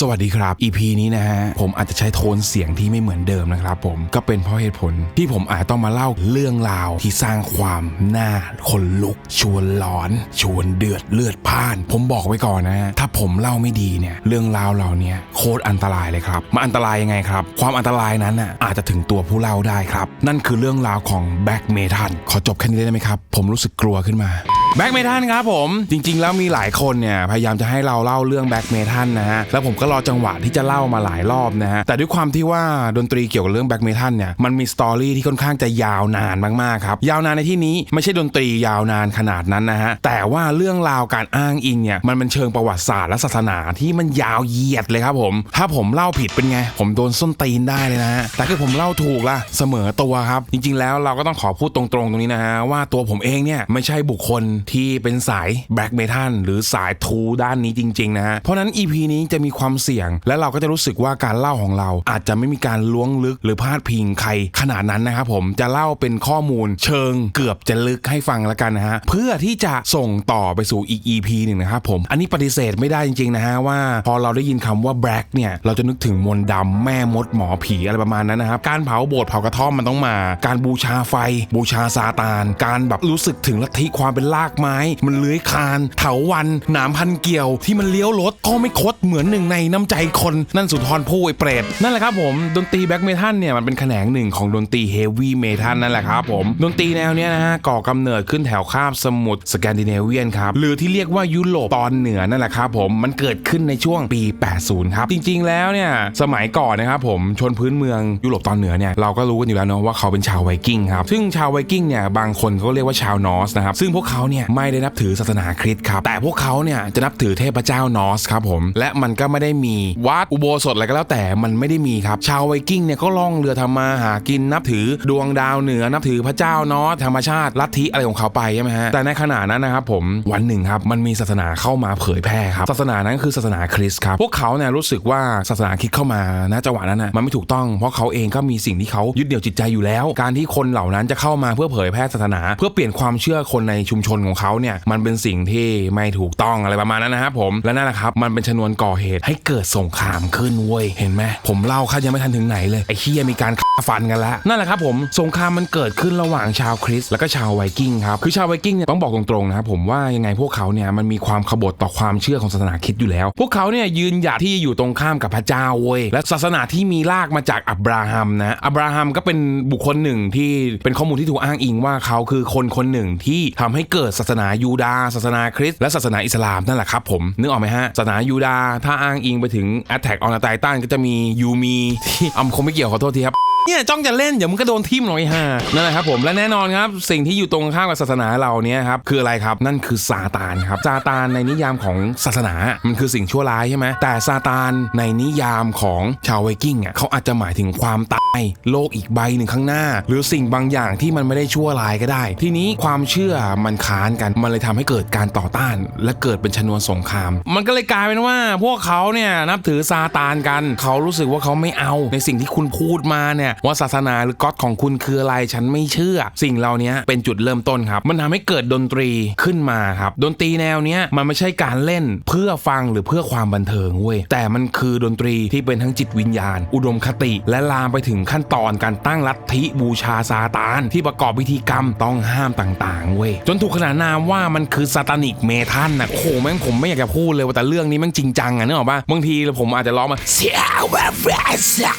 สวัสดีครับ EP นี้นะฮะ ผมอาจจะใช้โทนเสียงที่ไม่เหมือนเดิมนะครับผม ก็เป็นเพราะเหตุผลที่ผมอาจต้องมาเล่าเรื่องราวที่สร้างความน่าขนลุก ชวนหลอน ชวนเดือดเลือดพ่าน ผมบอกไว้ก่อนนะฮะ ถ้าผมเล่าไม่ดีเนี่ย เรื่องราวเหล่านี้โคตรอันตรายเลยครับมันอันตรายยังไงครับ ความอันตรายนั้นน่ะอาจจะถึงตัวผู้เล่าได้ครับ นั่นคือเรื่องราวของแบ็กเมทันขอจบแค่นี้ได้ไหมครับ ผมรู้สึกกลัวขึ้นมา แบ็กเมทัลครับผม จริง ๆ แล้วมีหลายคนเนี่ยพยายามจะให้เราเล่าเรื่องแบ็กเมทัลนะฮะแล้วผมก็รอจังหวะที่จะเล่ามาหลายรอบนะฮะแต่ด้วยความที่ว่าดนตรีเกี่ยวกับเรื่องแบ็กเมทัลเนี่ยมันมีสตอรี่ที่ค่อนข้างจะยาวนานมากๆครับยาวนานในที่นี้ไม่ใช่ดนตรียาวนานขนาดนั้นนะฮะแต่ว่าเรื่องราวการอ้างอิงเนี่ยมันเป็นเชิงประวัติศาสตร์และศาสนาที่มันยาวเหยียดเลยครับผม ถ้าผมเล่าผิดเป็นไง ผมโดนส้นตีนได้เลยนะฮะแต่คือผมเล่าถูกล่ะเสมอตัวครับ จริง ๆ แล้วเราก็ต้องขอพูดตรงๆตรงนี้นะฮะว่าตัวผมเองเนี่ยไม่ใช่บุคคลที่เป็นสายแบล็กเมทัลหรือสายทูด้านนี้จริงๆนะฮะ เพราะนั้น EP นี้จะมีความเสี่ยง และเราก็จะรู้สึกว่าการเล่าของเรา อาจจะไม่มีการล้วงลึกหรือพาดพิงใครขนาดนั้นนะครับผมจะเล่าเป็นข้อมูลเชิงเกือบจะลึกให้ฟังแล้วกันนะฮะ เพื่อที่จะส่งต่อไปสู่อีก EP หนึ่งนะครับผมอันนี้ปฏิเสธไม่ได้จริงๆนะฮะว่า พอเราได้ยินคำว่าแบล็กเนี่ยเราจะนึกถึงมนต์ดำแม่มดหมอผีอะไรประมาณนั้นนะครับการเผาโบสถ์เผากระท่อมมันต้องมา การบูชาไฟ บูชาซาตาน การแบบรู้สึกถึงลัทธิความเป็นลากไม้ มันเลื้อยคาน เถาวันหนามพันเกี่ยว ที่มันเลี้ยวรถก็ไม่คดเหมือนหนึ่งในน้ำใจคนนั่นสุนทรภู่ไอเปรตนั่นแหละครับผมดนตรีแบ็กเมทัลเนี่ยมันเป็นแขนงหนึ่งของดนตรีเฮฟวี่เมทัลนั่นแหละครับผมดนตรีแนวเนี้ยนะฮะก่อกำเนิดขึ้นแถวคาบสมุทรสแกนดิเนเวียนครับหรือที่เรียกว่ายุโรปตอนเหนือนั่นแหละครับผมมันเกิดขึ้นในช่วงปี 80 ครับ จริง ๆ แล้วเนี่ยสมัยก่อนนะครับผมชนพื้นเมืองยุโรปตอนเหนือเนี่ยเราก็รู้กันอยู่แล้วเนาะว่าเขาเป็นชาวไวกิ้งครับซึ่งชาวไวกิ้งเนี่ยบางคนเขาเรียกว่าชาวนอสนะครับซึ่งพวกเขาเนี่ยไม่ได้นับถือศาสนาคริสต์ครับ แต่พวกเขาเนี่ยจะนับถือเทพเจ้านอสครับผม และมันก็ไม่ได้มีวัดอุโบสถอะไรก็แล้วแต่มันไม่ได้มีครับ ชาวไวกิ้งเนี่ยก็ล่องเรือทำมาหากินนับถือดวงดาวเหนือนับถือพระเจ้านอสธรรมชาติลัทธิอะไรของเขาไปใช่ไหมฮะแต่ในขณะนั้นนะครับผมวันหนึ่งครับมันมีศาสนาเข้ามาเผยแพร่ครับศาสนานั้นคือศาสนาคริสต์ครับพวกเขาเนี่ยรู้สึกว่าศาสนาคริดเข้ามาณจังหวะนั้นนะมันไม่ถูกต้อง เพราะเขาเองก็มีสิ่งที่เขายึดเหนี่ยวจิตใจอยู่แล้ว การที่คนเหล่านั้นจะเข้ามาเพื่อเผยแพร่ศาสนา เพื่อเปลี่ยนความเชื่อคนในชุมชนของเขาเนี่ยมันเป็นสิ่งที่ไม่ถูกต้องอะไรประมาณนั้นนะครับผมและนั่นแหละครับมันเป็นชนวนก่อเหตุให้เกิดสงครามขึ้นเว้ยเห็นไหมผมเล่าข้ายังไม่ทันถึงไหนเลยไอ้เฮียมีการฆ่าฟันกันแล้วนั่นแหละครับผมสงครามมันเกิดขึ้นระหว่างชาวคริสต์แล้วก็ชาวไวกิ้งครับคือชาวไวกิ้งเนี่ยต้องบอกตรงๆนะครับผมว่ายังไงพวกเขาเนี่ยมันมีความขบฏต่อความเชื่อของศาสนาคริสต์อยู่แล้ว พวกเขาเนี่ยยืนหยัดที่อยู่ตรงข้ามกับพระเจ้าเว้ยและศาสนาที่มีรากมาจากอับราฮัมนะอับราฮัมก็เป็นบุคคลหนึ่งที่เป็นข้อมูลที่ถูกอ้างอิงว่าเขาคือคนคนหนึ่งที่ทำให้เกิดศาสนายูดาห์ศาสนาคริสต์และศาสนาอิสลามนั่นแหละครับผมนึกออกไหมฮะศาสนายูดาห์ถ้าอ้างอิงไปถึง Attack on Titan ก็จะมียูมีที่อำคงไม่เกี่ยวขอโทษทีครับ เนี่ยจ้องจะเล่นเดี๋ยวมึงก็โดนทิ่มหน่อยฮะนั่นแหละครับผมและแน่นอนครับ สิ่งที่อยู่ตรงข้ามกับศาสนาเราเนี่ยครับคืออะไรครับนั่นคือซาตานครับซาตานในนิยามของศาสนา มันคือสิ่งชั่วร้ายใช่ไหมแต่ซาตานในนิยามของชาวไวกิ้งอะเขาอาจจะหมายถึงความตายโลกอีกใบหนึ่งข้างหน้า หรือสิ่งบางอย่างที่มันไม่ได้ชั่วร้ายก็ได้ ทีนี้ความเชื่อมันค้านกันมันเลยทำให้เกิดการต่อต้าน และเกิดเป็นชนวนสงคราม มันก็เลยกลายเป็นว่า พวกเขาเนี่ยนับถือซาตานกัน เขารู้สึกว่าเขาไม่เอาในสิ่งที่คุณพูดมาเนี่ยว่าศาสนาหรือก๊อตของคุณคืออะไรฉันไม่เชื่อ สิ่งเหล่านี้เป็นจุดเริ่มต้นครับ มันทำให้เกิดดนตรีขึ้นมาครับ ดนตรีแนวเนี้ยมันไม่ใช่การเล่นเพื่อฟังหรือเพื่อความบันเทิงเว้ยแต่มันคือดนตรีที่เป็นทั้งจิตวิญญาณ อุดมคติ และลามไปถึงขั้นตอนการตั้งลัทธิบูชาซาตาน ที่ประกอบพิธีกรรมต้องห้ามต่างๆเว้ยจนถูกขนานนามว่ามันคือซาตานิกเมทัลนะโอ้โหแม่งผมไม่อยากจะพูดเลยว่าแต่เรื่องนี้แม่งจริงจังอะนึกออกปะบางทีผมอาจจะร้องมาเสียวแบบ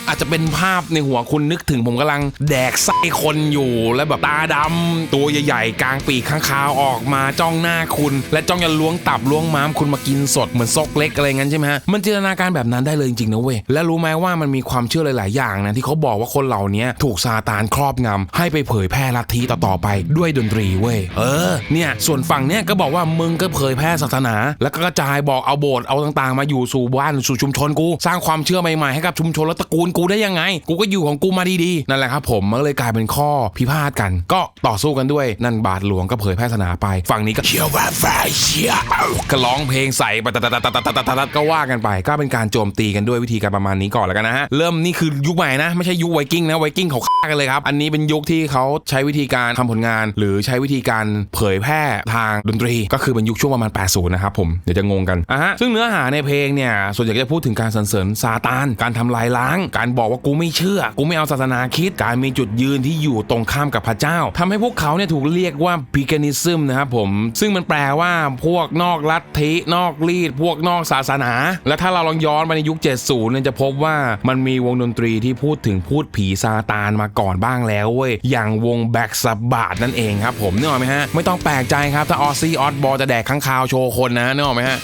อาจจะเป็นภาพในหัวคุณนึกถึงผมกำลังแดกไส้คนอยู่ แล้วแบบตาดำตัวใหญ่ๆ กลางปีกข้างคาวออกมาจ้องหน้าคุณ และจ้องจะล้วงตับล้วงม้ามคุณมากินสดเหมือนซกเล็กอะไรงั้นใช่ไหมฮะมันจินตนาการแบบนั้นได้เลยจริงๆนะเว้ยและรู้ไหมว่ามันมีความเชื่อหลายๆอย่างนะที่เขาบอกว่าคนเหล่านี้ถูกซาตานครอบงำให้ไปเผยแพร่ลัทธิต่อๆไปด้วยดนตรีเว้ยเออเนี่ยส่วนฝั่งเนี้ยก็บอกว่ามึงก็เผยแพร่ศาสนา แล้วก็กระจายบอกเอาโบสถ์เอาต่างๆ มาอยู่สู่บ้านสู่ชุมชนกู สร้างความเชื่อใหม่ๆให้กับชุมชนและตระกูลกูได้ยังไง กูก็อยู่ของกูมาดีๆ นั่นแหละครับผมมันก็เลยกลายเป็นข้อพิพาทกัน ก็ต่อสู้กันด้วยนั่นบาทหลวงก็เผยแพร่ศาสนาไป ฝั่งนี้ก็เชียวแบบแฟเชียก็ร้องเพลงใส่ปะตะตะตะตะตะตะตะก็ว่ากันไป ก็เป็นการโจมตีกันด้วยวิธีการประมาณนี้ก่อนแล้วกันนะฮะเริ่มนี่คือยุคใหม่นะ ไม่ใช่ยุคยุคไวกิ้งนะไวกิ้งเขาฆ่ากันเลยครับ อันนี้เป็นยุคที่เขาใช้วิธีการทำผลงาน หรือใช้วิธีการเผยแพร่ทางดนตรี ก็คือเป็นยุคช่วงประมาณ 80 นะครับผมเดี๋ยวจะงงกันอะฮะซึ่งเนื้อหาในเพลงเนี่ยส่วนใหญ่ก็จะพูดถึงการสรรเสริญซาตานการทำลายล้าง การบอกว่ากูไม่เชื่อกูไม่เอาศาสนาคริดการมีจุดยืนที่อยู่ตรงข้ามกับพระเจ้าทำให้พวกเขาเนี่ยถูกเรียกว่าพิกานิซึมนะครับผม ซึ่งมันแปลว่าพวกนอกลัทธินอกรีด พวกนอกศาสนา และถ้าเราลองย้อนไปในยุค 70เนี่ยจะพบว่ามันมีวงดนตรีที่พูดถึงพูดผีซาตานมาก่อนบ้างแล้วเว้ยอย่างวงแบ็กสบาดนั่นเองครับผมนึกออกไหมฮะไม่ต้องแปลกใจครับถ้าออซี่ออสบอลจะแดกข้างคาวโชว์คนนะนึกออกไหมฮะ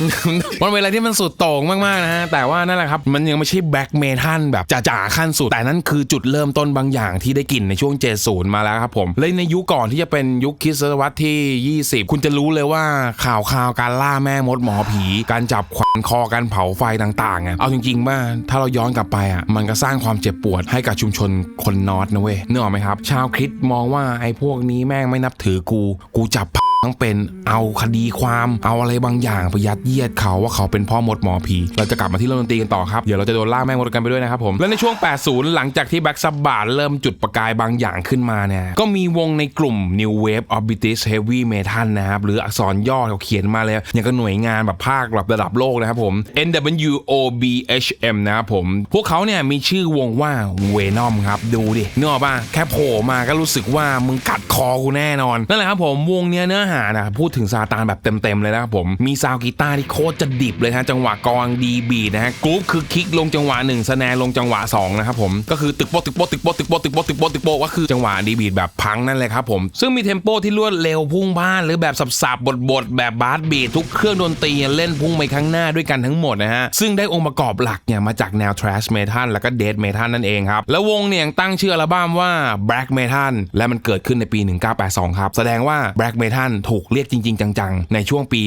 มันเป็นอะไรที่มันสุดโต่งมากๆนะฮะแต่ว่านั่นแหละครับมันยังไม่ใช่แบ็กเมทัลแบบจ๋าๆขั้นสุดแต่นั่นคือจุดเริ่มต้นบางอย่างที่ได้กลิ่นในช่วง 70 มาแล้วครับผมและในยุคก่อนที่จะเป็นยุคคริสตศตวรรษที่ 20 คุณจะรู้เลยว่าข่าวข่าวการล่าแม่มดหมอผี การจับขวานคอการเผาไฟต่างๆอะเอาจริงๆว่าถ้าเราย้อนกลับไปอะมันก็สร้างความเจ็บปวดให้กับชุมชนคนนอร์ทนะเว้ยเนึกอไหมครับ ชาวคริสต์มองว่าไอ้พวกนี้แม่งไม่นับถือกู กูจับ ทั้งเป็นเอาคดีความเอาอะไรบางอย่างไปยัดเยียดเขาว่าเขาเป็นพ่อมดหมอผี เราจะกลับมาที่เรื่องดนตรีกันต่อครับ เดี๋ยวเราจะโดนล่าแม่งมดกันไปด้วยนะครับผม และในช่วง 80 หลังจากที่แบ็กซับบาร์เริ่มจุดประกายบางอย่างขึ้นมาเนี่ยก็มีวงในกลุ่ม New Wave of British Heavy Metal นะครับ หรืออักษรย่อเขาเขียนมาเลยอย่างก็หน่วยงานแบบภาคระดับโลกนะครับผม NWOBHM นะครับผม พวกเขาเนี่ยมีชื่อวงว่า Venom ครับดูดิเนื้ออกป่ะแค่โผล่มาก็รู้สึกว่ามึงกัดคอกูแน่นอนนั่นแหละครับผมวงเนี้ยเนื้อหานะพูดถึงซาตานแบบเต็มๆเลยนะครับผมมีซาวกีตาร์ที่โคตรจะดิบเลยฮะจังหวะกองดีบีดนะฮะกรุ๊ปคือคลิกลงจังหวะ1สแนนลงจังหวะ2นะครับผมก็คือตึกโปตึกโปตึกโปตึกโปตึกโปตึกโปตึกโปก็คือจังหวะดีบีดแบบพังนั่นเลยครับผมซึ่งมีเทมโปที่รวดเร็วพุ่งพ่านหรือแบบสับๆบทๆแบบบาสบีททุกเครื่องดนตรีเล่นพุ่งไปข้างหน้าด้วยกันทั้งหมดนะฮะซึ่งได้องค์ประกอบหลักเนี่ยมาจากแนว thrash metal แล้วก็ death metal นั่นเองครับแล้ววงเนี่ยยังตั้งชื่ออัลบั้มว่า black metal และมันเกิดขึ้นในปี 1982 ครับแสดงว่า black metal ถูกเรียกจริง ๆ จัง ๆ ในช่วงปี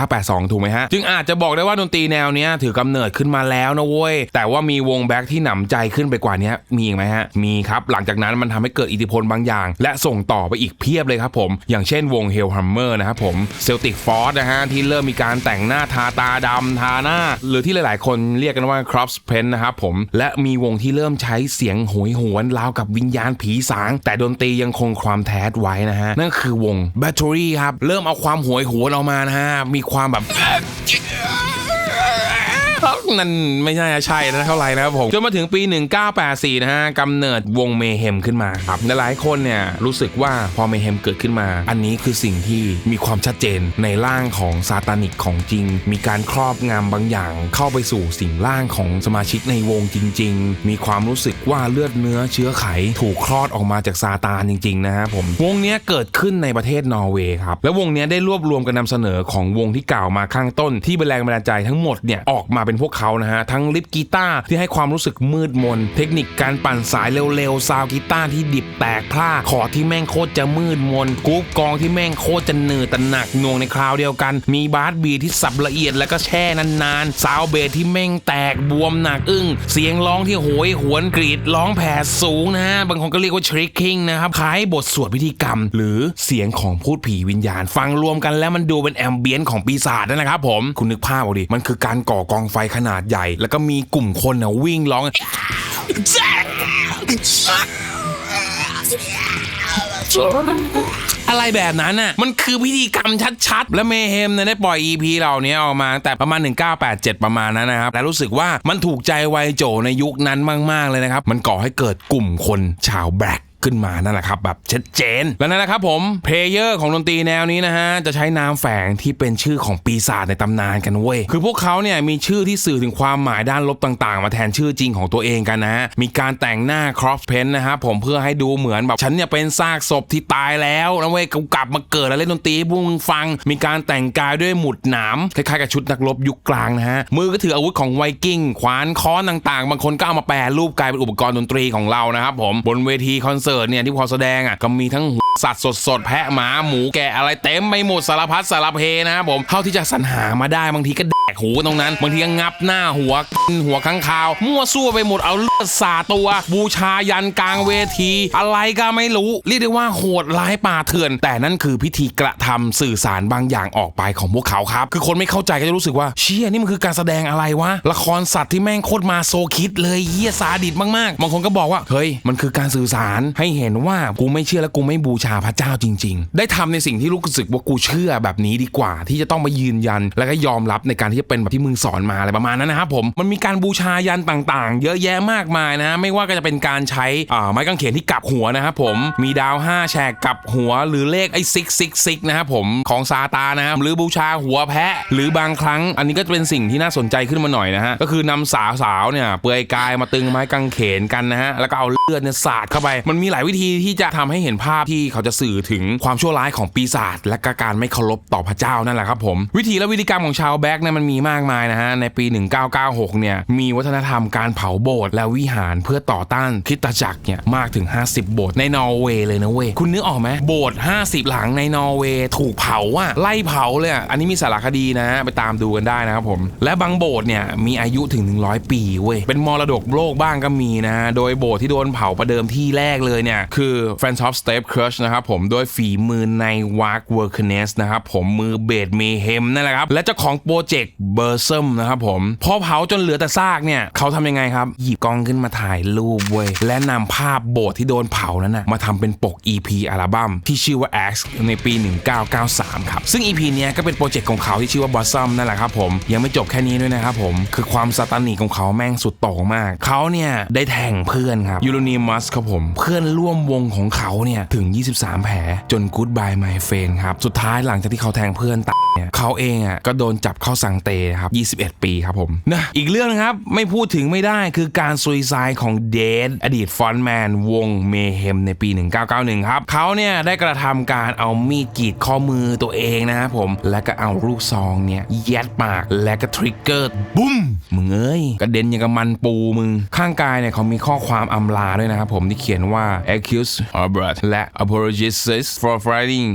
1982 ถูกไหมฮะ จึงอาจจะบอกได้ว่าดนตรีแนวเนี้ยถือกำเนิดขึ้นมาแล้วนะเว้ย แต่ว่ามีวงแบ็คที่หนำใจขึ้นไปกว่านี้มีอีกไหมฮะ มีครับ หลังจากนั้นมันทำให้เกิดอิทธิพลบางอย่าง และส่งต่อไปอีกเพียบเลยครับผม อย่างเช่นวง Hellhammer นะครับผม Celtic Frost นะฮะ ที่เริ่มมีการแต่งหน้าทาตาดำทาหน้า หรือที่หลายๆ คนเรียกกันว่า Crops Paint นะครับผมและมีวงที่เริ่มใช้เสียงโหยหวนราวกับวิญญาณผีสาง แต่ดนตรียังคงความแท้ไว้นะฮะนั่นคือวง Battery ครับ เริ่มเอาความหวยหัวเรามานะฮะมีความแบบ นั่นไม่ใช่ใช่นะเท่าไหร่นะครับผมจนมาถึงปี 1984 นะฮะกำเนิดวงเมเฮมขึ้นมาครับหลายคนเนี่ยรู้สึกว่าพอเมเฮมเกิดขึ้นมา อันนี้คือสิ่งที่มีความชัดเจนในร่างของซาตานิกของจริง มีการครอบงำบางอย่างเข้าไปสู่สิ่งร่างของสมาชิกในวงจริง ๆ มีความรู้สึกว่าเลือดเนื้อเชื้อไขถูกคลอดออกมาจากซาตานจริง ๆ นะฮะผมวงนี้เกิดขึ้นในประเทศนอร์เวย์ครับและวงนี้ได้รวบรวมกันนำเสนอของวงที่กล่าวมาข้างต้นที่เป็นแรงบันดาลใจทั้งหมดเนี่ยออกมาเป็นพวกเขานะฮะ ทั้งลิฟกีตาร์ที่ให้ความรู้สึกมืดมน เทคนิคการปั่นสายเร็วๆ ซาวกีตาร์ที่ดิบแตกพลาดคอที่แม่งโคตรจะมืดมนกรุ๊ปกองที่แม่งโคตรจะเหนื่อยแต่หนักหน่วงในคราวเดียวกัน มีบาสบีที่สับละเอียดแล้วก็แช่นานๆ ซาวเบสที่แม่งแตกบวมหนักอึ้ง เสียงร้องที่โหยหวนกรีดร้องแผ่สูงนะฮะ บางคนก็เรียกว่า shrieking นะครับคล้ายบทสวดพิธีกรรม หรือเสียงของพูดผีวิญญาณ ฟังรวมกันแล้วมันดูเป็นแอมเบียนของปีศาจนั่นแหละครับผม คุณนึกภาพเอาดิ มันคือการก่อกองไฟขนาดใหญ่ แล้วก็มีกลุ่มคนนะวิ่งร้องอะไรแบบนั้นน่ะ มันคือพิธีกรรมชัดๆ และเมเฮมเนี่ยได้ปล่อย EP เหล่านี้ออกมาแต่ประมาณ 1987 ประมาณนั้นนะครับ และรู้สึกว่ามันถูกใจวัยโจในยุคนั้นมาก ๆ เลยนะครับ มันก่อให้เกิดกลุ่มคนชาวแบล็ก ขึ้นมานั่นแหละครับแบบชัดเจน และนั่นแหละครับผมเพลเยอร์ของดนตรีแนวนี้นะฮะจะใช้นามแฝงที่เป็นชื่อของปีศาจในตำนานกันเว้ยคือพวกเขาเนี่ยมีชื่อที่สื่อถึงความหมายด้านลบต่างๆ มาแทนชื่อจริงของตัวเองกันนะฮะมีการแต่งหน้าครอสเพนนะครับผมเพื่อให้ดูเหมือนแบบฉันเนี่ยเป็นซากศพที่ตายแล้วนะเว้ยกูกลับมาเกิดแล้วเล่นดนตรีให้พวกมึงฟัง มีการแต่งกายด้วยหมุดหนามคล้ายๆกับชุดนักรบยุคกลางนะฮะมือก็ถืออาวุธของไวกิ้งขวานค้อนต่างๆ บางคนก็เอามาแปรรูปกลายเป็นอุปกรณ์ดนตรีของเรานะครับผมบนเวทีคอนเสิร์ตเนี่ยที่พอแสดงอะก็มีทั้งสัตว์สดๆ แพะหมาหมูแกะอะไรเต็มไปหมดสารพัดสารเพนะครับผมเท่าที่จะสรรหามาได้บางทีก็ กหูตรงนั้นบางทีก็งับหน้าหัวกินหัวข้างคาว มั่วซั่วไปหมดเอาเลือดสาดตัว บูชายันกลางเวที อะไรก็ไม่รู้เรียกได้ว่าโหดร้ายป่าเถื่อน แต่นั่นคือพิธีกระทำสื่อสารบางอย่างออกไปของพวกเขาครับ คือคนไม่เข้าใจก็จะรู้สึกว่าเชี่ยนี่มันคือการแสดงอะไรวะละครสัตว์ที่แม่งโคตรมาโซคิดเลยเฮียสาดิตมากๆบางคนก็บอกว่าเฮ้ยมันคือการสื่อสารให้เห็นว่ากูไม่เชื่อและกูไม่บูชาพระเจ้าจริง ๆ ได้ทำในสิ่งที่รู้สึกว่ากูเชื่อแบบนี้ดีกว่า ที่จะต้องมายืนยัน แล้วก็ยอมรับในการที่จะเป็นแบบที่มึงสอนมาอะไรประมาณนั้นนะครับผมมันมีการบูชายันต่างๆ เยอะแยะมากมายนะไม่ว่าก็จะเป็นการใช้อ่าไม้กางเขนที่กลับหัวนะครับผมมีดาว 5 แฉกกลับหัวหรือเลขไอ้ซิกซิกซิกนะครับผมของซาตานะครับหรือบูชาหัวแพะ หรือบางครั้ง อันนี้ก็จะเป็นสิ่งที่น่าสนใจขึ้นมาหน่อยนะฮะก็คือนำสาวสาวเนี่ยเปลือยกายมาตึงไม้กางเขนกันนะฮะแล้วก็เอาเลือดเนี่ยสาดเข้าไป มันมีหลายวิธีที่จะทำให้เห็นภาพที่เขาจะสื่อถึงความชั่วร้ายของปีศาจและก็การไม่เคารพต่อพระเจ้านั่นแหละครับผมวิธีและวิธีการของชาวแบ็กเนี่ยมันมีมากมายนะฮะ ในปี 1996 เนี่ย มีวัฒนธรรมการเผาโบสถ์และวิหารเพื่อต่อต้านคิตจักรเนี่ยมากถึง 50 โบสถ์ในนอร์เวย์เลยนะเว้ย คุณนึกออกไหมโบสถ์50 หลังในนอร์เวย์ถูกเผาอะไล่เผาเลยอะอันนี้มีสารคดีนะ ไปตามดูกันได้นะครับผม และบางโบสถ์เนี่ยมีอายุถึง 100 ปีเว้ย เป็นมรดกโลกบ้างก็มีนะ โดยโบสถ์ที่โดนเผาประเดิมที่แรกเลยเนี่ยคือ f r a n c of Stave Crush นะครับผมโดยฝีมือในวาร์กเวอร์คเนสนะครับผมมือเบสเมเฮมนั่นแหละครับและเจ้าของโปรเจกต์เบอร์ซัมนะครับผมพอเผาจนเหลือแต่ซากเนี่ยเขาทำยังไงครับ หยิบกล้องขึ้นมาถ่ายรูปเว้ยและนำภาพโบสถ์ที่โดนเผานั้นนะมาทำเป็นปก EP อัลบั้มที่ชื่อว่า X ในปี 1993 ครับ ซึ่ง EP เนี้ยก็เป็นโปรเจกต์ของเขาที่ชื่อว่า Blossom นั่นแหละครับผม ยังไม่จบแค่นี้ด้วยนะครับผม คือความสตานิของเขาแม่งสุดโต่งมาก เขาเนี่ยได้แทงเพื่อนครับยูโรนีมัสครับผม เพื่อนร่วมวงของเขาเนี่ยถึง 23 แผลจน Goodbye My Friend ครับ สุดท้ายหลังจากที่เขาแทงเพื่อนตายเนี่ยเขาเองอะก็โดนจับเข้าสังเตครับ 21 ปีครับผมนะอีกเรื่องนึงครับ ไม่พูดถึงไม่ได้คือการซุยไซด์ของเดดอดีตฟอนแมนวงเมเฮมในปี 1991 ครับเขาเนี่ยได้กระทำการเอามีดกรีดข้อมือตัวเองนะครับผม และก็เอาลูกซองเนี่ยยัดปาก และก็ทริกเกอร์บุ้มมึงเอ้ยกระเด็นอย่างกับมันปูมึง ข้างกายเนี่ยเขามีข้อความอำลาด้วยนะครับผมที่เขียนว่า accuse Albert และ apologizes for fighting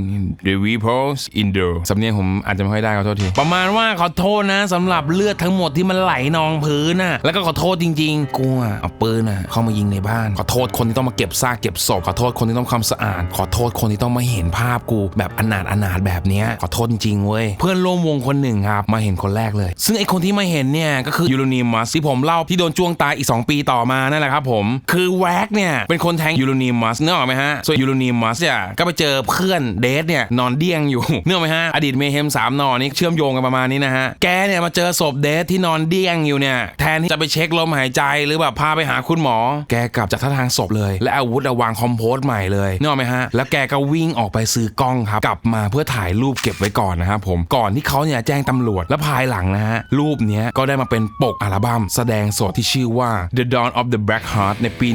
the repos in the สำเนียงผมอาจจะไม่ค่อยได้ขอโทษที ประมาณว่าขอโทษนะสำหรับเลือดทั้งหมดที่มันไหลนองพื้นน่ะแล้วก็ขอโทษจริงๆกูอะเอาปืนอะเข้ามายิงในบ้าน ขอโทษคนที่ต้องมาเก็บซากเก็บศพขอโทษคนที่ต้องทำความสะอาด ขอโทษคนที่ต้องมาเห็นภาพกู แบบอนาถอนาถแบบเนี้ยขอโทษจริงๆเว้ยเพื่อนร่วมวงคนหนึ่งครับมาเห็นคนแรกเลย ซึ่งไอคนที่มาเห็นเนี่ยก็คือยูโรนิมัสที่ผมเล่าที่โดนจ้วงตายอีก 2 ปีต่อมานั่นแหละครับผมคือแว็กเนี่ยเป็นคนแทงยูโรนิมัสเนกออกไหมฮะส่วนยูโรนิมัสเนี่ยก็ไปเจอเพื่อนเดทเนี่ยนอนเดี้ยงอยู่เนื่อไหมฮะอดีตเมเฮมสามนอนนี่เชื่อมโยงกันประมาณนี้นะฮะแกกเนี่ยมาเจอศพเดทที่นอนเดี้ยงอยู่เนี่ย แทนที่จะไปเช็คลมหายใจหรือแบบพาไปหาคุณหมอ แกกลับจากท่าทางศพเลย และอาวุธอะวางคอมโพสใหม่เลยนึกออกไหมฮะ แล้วแกก็วิ่งออกไปซื้อกล้องครับ กลับมาเพื่อถ่ายรูปเก็บไว้ก่อนนะครับผมก่อนที่เขาเนี่ยแจ้งตำรวจและภายหลังนะฮะรูปเนี้ยก็ได้มาเป็นปกอัลบั้มแสดงสดที่ชื่อว่า The Dawn of the Black Heart ในปี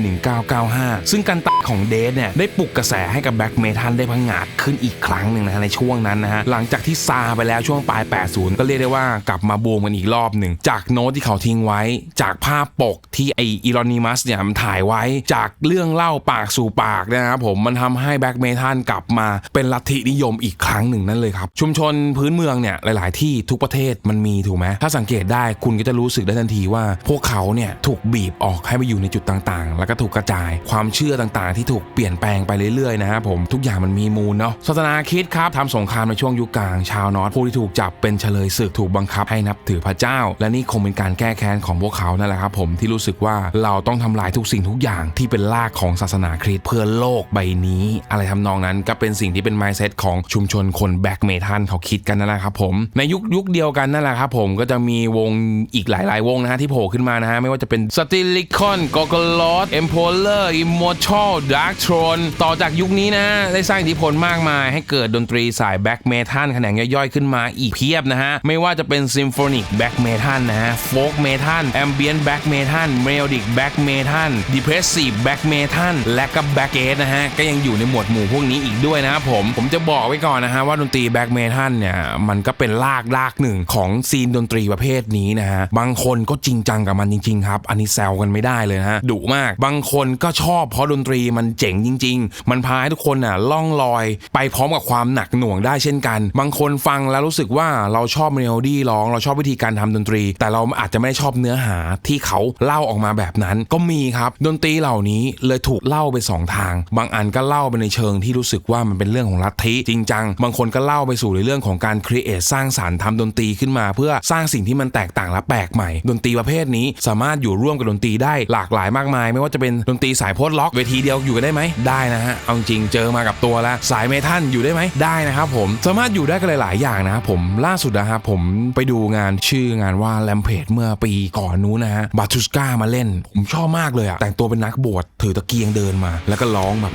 1995 ซึ่งการตายของเดทเนี่ยได้ปลุกกระแสให้กับแบ็กเมทัลได้พังงาดขึ้นอีกครั้งหนึ่งนะฮะในช่วงนั้นนะฮะหลังจากที่ซาไปแล้วช่วงปลาย 80 ก็เรียกได้ว่ากลับมาบูมกันอีกรอบหนึ่ง จากโน้ตที่เขาทิ้งไว้ จากภาพปกที่ไออีรอนิมัสเนี่ยมันถ่ายไว้ จากเรื่องเล่าปากสู่ปากนะครับผมมันทำให้แบ็กเมทัลกลับมาเป็นลัทธินิยมอีกครั้งหนึ่งนั่นเลยครับ ชุมชนพื้นเมืองเนี่ยหลาย ๆ ที่ทุกประเทศมันมีถูกไหมถ้าสังเกตได้คุณก็จะรู้สึกได้ทันทีว่า พวกเขาเนี่ยถูกบีบออกให้ไปอยู่ในจุดต่าง ๆ แล้วก็ถูกกระจายความเชื่อต่าง ๆ ที่ถูกเปลี่ยนแปลงไปเรื่อย ๆ นะครับผมทุกอย่างมันมีมูลเนาะศาสนาคิดครับทำสงครามในช่วงยุคกลางชาวนอตผู้ที่ถูกจับเป็นเฉลยศึกถูกบังคับให้นับถือพระเจ้า และนี่คงเป็นการแก้แค้นของพวกเขานั่นแหละครับผมที่รู้สึกว่าเราต้องทำลายทุกสิ่งทุกอย่างที่เป็นรากของศาสนาคริสต์เพื่อโลกใบนี้ อะไรทำนองนั้นก็เป็นสิ่งที่เป็น mindset ของชุมชนคนแบ็กเมทัลเขาคิดกันนั่นแหละครับผมในยุคยุคเดียวกันนั่นแหละครับผมก็จะมีวงอีกหลาย ๆ วงนะฮะที่โผล่ขึ้นมานะฮะไม่ว่าจะเป็นสติลิคอนกอกลอสเอ็มโพเลอร์อิมมอร์ทัลดาร์กทรอนต่อจากยุคนี้นะได้สร้างอิทธิพลมากมาย ให้เกิดดนตรีสายแบ็กเมทัลแขนงย่อยๆขึ้นมาอีกเพียบนะฮะไม่ว่าจะเป็นซิมโฟนิกแบ็กเมทัลนะฮะโฟกเมทัลแอมเบียนแบ็กเมทัลเมโลดิกแบ็กเมทัลดิเพรสซีฟแบ็กเมทัลและก็แบ็กเอสนะฮะก็ยังอยู่ในหมวดหมู่พวกนี้อีกด้วยนะครับผมผมจะบอกไว้ก่อนนะฮะว่าดนตรีแบ็กเมทัลเนี่ยมันก็เป็นรากรากหนึ่งของซีนดนตรีประเภทนี้นะฮะบางคนก็จริงจังกับมันจริง ๆ ครับ อันนี้แซวกันไม่ได้เลยนะฮะดุมาก บางคนก็ชอบเพราะดนตรีมันเจ๋งจริง ๆ มันพาให้ทุกคนน่ะล่องลอย ไปพร้อมกับความหนักหน่วงได้เช่นกัน บางคนฟังแล้วรู้สึกว่าเราชอบเมโลดี้ร้อง เราชอบวิธีการทำดนตรี แต่เราอาจจะไม่ได้ชอบเนื้อหาที่เขาเล่าออกมาแบบนั้น ก็มีครับ ดนตรีเหล่านี้เลยถูกเล่าไปสองทาง บางอันก็เล่าไปในเชิงที่รู้สึกว่ามันเป็นเรื่องของลัทธิจริงจัง บางคนก็เล่าไปสู่ในเรื่องของการครีเอทสร้างสรรค์ทำดนตรีขึ้นมา เพื่อสร้างสิ่งที่มันแตกต่างและแปลกใหม่ ดนตรีประเภทนี้สามารถอยู่ร่วมกับดนตรีได้หลากหลายมากมาย ไม่ว่าจะเป็นดนตรีสายโพสต์ล็อกเวทีเดียวอยู่กันได้ไหมได้นะฮะเอาจริงเจอมากับตัวแล้วสายเมทัลอยู่ได้ไหมได้นะครับผมสามารถอยู่ได้กันหลายๆอย่างนะครับผมล่าสุดนะครับผมไปไปดูงานชื่องานว่าแลมเพจเมื่อปีก่อนนู้นนะฮะบาทูสกามาเล่น ผมชอบมากเลยอะแต่งตัวเป็นนักบวชถือตะเกียงเดินมา แล้วก็ร้องแบบ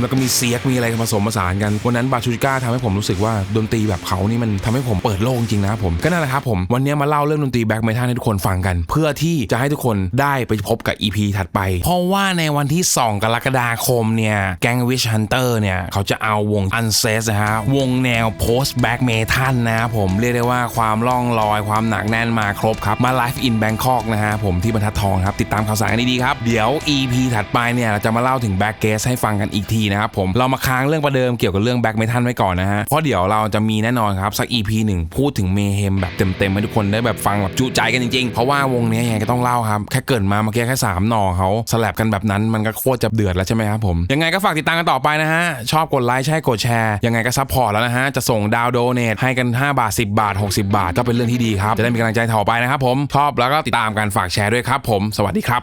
แล้วก็มีเสียกมีอะไรผสมผสานกันวันนั้นบาชูก้าทำให้ผมรู้สึกว่าดนตรีแบบเขานี่มันทำให้ผมเปิดโลกจริงนะผมก็นั่นแหละครับผมวันนี้มาเล่าเรื่องดนตรีแบ็คเมทัลให้ทุกคนฟังกัน เพื่อที่จะให้ทุกคนได้ไปพบกับ EP ถัดไป เพราะว่าในวันที่ 2 กรกฎาคมเนี่ยแก๊งวิชฮันเตอร์เนี่ยเขาจะเอาวงอันเซสนะฮะวงแนวโพสต์แบ็คเมทัลนะครับผมเรียกได้ว่าความล่องลอยความหนักแน่นมาครบครับ มาไลฟ์อินแบงคอกนะฮะผมที่บรรทัดทองครับ ติดตามข่าวสารกันดีๆครับ เดี๋ยว EP ถัดไปเนี่ย เราจะมาเล่าถึงแบ็คเกสให้ฟังกันอีกทีนะครับผมเรามาค้างเรื่องประเดิมเกี่ยวกับเรื่องแบ็คเมทัลไว้ก่อนนะฮะเพราะเดี๋ยวเราจะมีแน่นอนครับสัก EP หนึ่งพูดถึงเมเฮมแบบเต็มๆให้ทุกคนได้แบบฟังแบบจุใจกันจริงๆ เพราะว่าวงนี้ยังไงก็ต้องเล่าครับแค่เกรินมาเมื่อกี้แค่สามหน่อเขาสลับกันแบบนั้นมันก็โคตรจะเดือดแล้วใช่ไหมครับผมยังไงก็ฝากติดตามกันต่อไปนะฮะชอบกดไลค์ใช่กดแชร์ยังไงก็ซัพพอร์ตแล้วนะฮะจะส่งดาวโดเนทให้กัน 5 บาท 10 บาท 60 บาท ก็เป็นเรื่องที่ดีครับ จะได้มีกำลังใจต่อไปนะครับผมชอบแล้วก็ติดตามกันฝากแชร์ด้วยครับผม สวัสดีครับ